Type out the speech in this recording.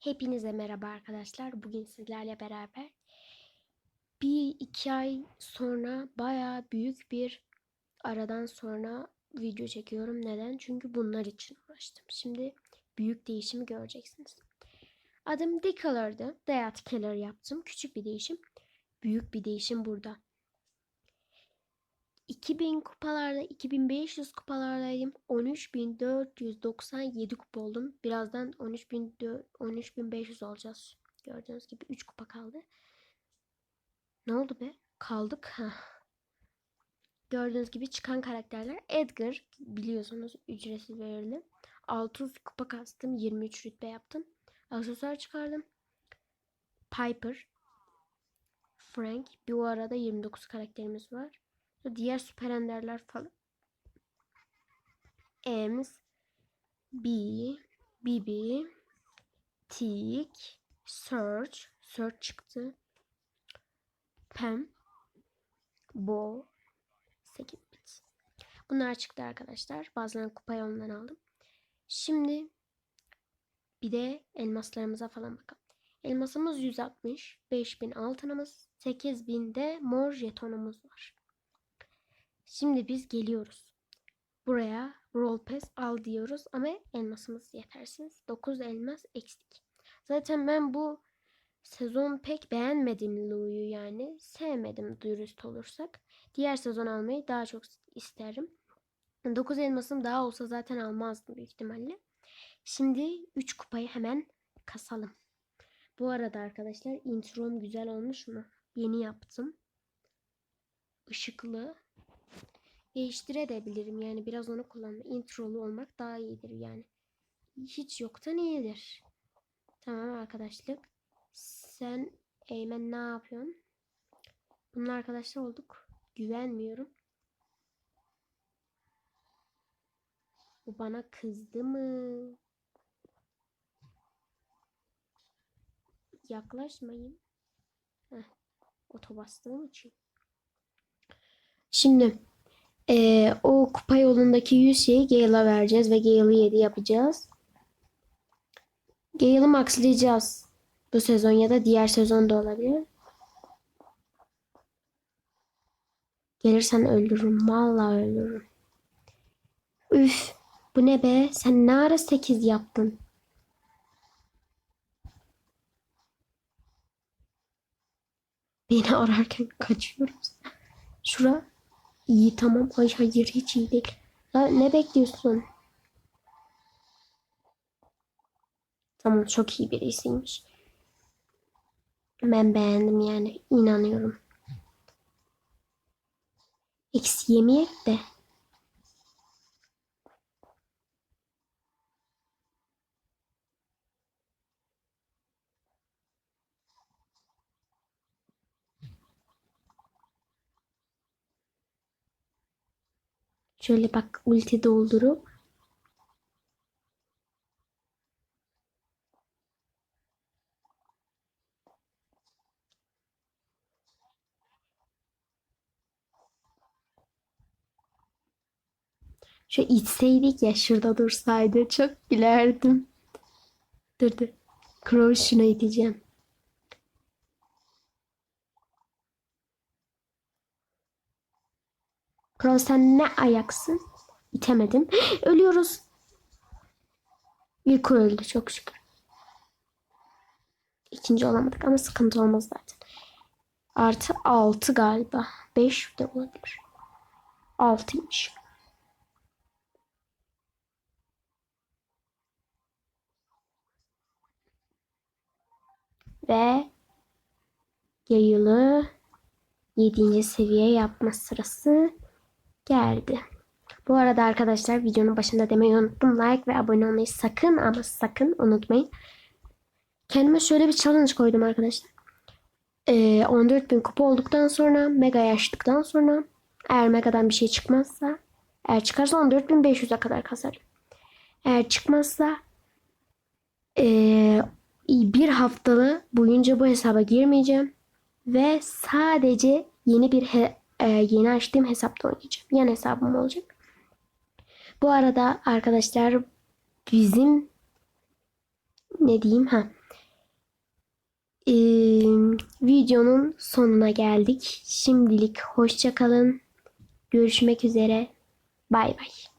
Hepinize merhaba arkadaşlar. Bugün sizlerle beraber bir iki ay sonra baya büyük bir aradan sonra video çekiyorum. Neden? Çünkü bunlar için uğraştım. Şimdi büyük değişimi göreceksiniz. Adım Decolor'dı. Dayat Keller yaptım. Küçük bir değişim. Büyük bir değişim burada. 2000 kupalarda 2500 kupalardaydım. 13497 kupa oldum. Birazdan 13400 13500 olacağız. Gördüğünüz gibi 3 kupa kaldı. Ne oldu be? Kaldık. Gördüğünüz gibi çıkan karakterler Edgar biliyorsunuz ücretsiz verildi. 600 kupa kastım. 23 rütbe yaptım. Aksesuar çıkardım. Piper. Frank. Bir o arada 29 karakterimiz var. Diğer süper enderler falan. Ems, B, Bibi, Tik, Search, Search çıktı. Pam, Bo, 8 bit. Bunlar çıktı arkadaşlar. Bazılarını kupa yolundan aldım. Şimdi bir de elmaslarımıza falan bakalım. Elmasımız 160, 5000 altınımız, 8000 de mor jetonumuz var. Şimdi biz geliyoruz. Buraya roll pass al diyoruz ama elmasımız yetersiz. 9 elmas eksik. Zaten ben bu sezon pek beğenmedim Lu'yu yani. Sevmedim dürüst olursak. Diğer sezon almayı daha çok isterim. 9 elmasım daha olsa zaten almazdım büyük ihtimalle. Şimdi 3 kupayı hemen kasalım. Bu arada arkadaşlar introm güzel olmuş mu? Yeni yaptım. Işıklı değiştirebilirim. Yani biraz onu kullanmak. Introlu olmak daha iyidir yani. Hiç yoktan iyidir. Tamam arkadaşlık. Sen Eymen ne yapıyorsun? Bununla arkadaşlar olduk. Güvenmiyorum. Bu bana kızdı mı? Yaklaşmayın. Heh, otobastığım için. Şimdi ee, o kupa yolundaki 100 şeyi Gale'a vereceğiz ve Gale'ı 7 yapacağız. Gale'ı maxlayacağız. Bu sezon ya da diğer sezon da olabilir. Gelirsen öldürürüm. Vallahi öldürürüm. Üf. Bu ne be? Sen ne ara 8 yaptın? Beni ararken kaçıyoruz. Şura İyi tamam. Hayır hayır hiç iyi değil. Ya, ne bekliyorsun? Tamam çok iyi birisiymiş. Ben beğendim yani. inanıyorum. Eksi yemeyek de. Şöyle bak ulti doldurup Şu içseydik ya şurada dursaydı çok gülerdim. Dur dur. Crow şuna iteceğim. Kral sen ne ayaksın? İtemedim. Ölüyoruz. İlk öldü çok şükür. İkinci olamadık ama sıkıntı olmaz zaten. Artı 6 galiba. 5 de olabilir. 6'ymış. Ve yayılı 7. seviye yapma sırası geldi. Bu arada arkadaşlar videonun başında demeyi unuttum. Like ve abone olmayı sakın ama sakın unutmayın. Kendime şöyle bir challenge koydum arkadaşlar. Ee, 14.000 kupa olduktan sonra Mega'yı açtıktan sonra eğer Mega'dan bir şey çıkmazsa eğer çıkarsa 14.500'e kadar kasarım. Eğer çıkmazsa ee, bir haftalı boyunca bu hesaba girmeyeceğim ve sadece yeni bir he- e, yeni açtığım hesapta oynayacağım. Yan hesabım olacak. Bu arada arkadaşlar bizim ne diyeyim ha Ee, videonun sonuna geldik. Şimdilik hoşça kalın. Görüşmek üzere. Bay bay.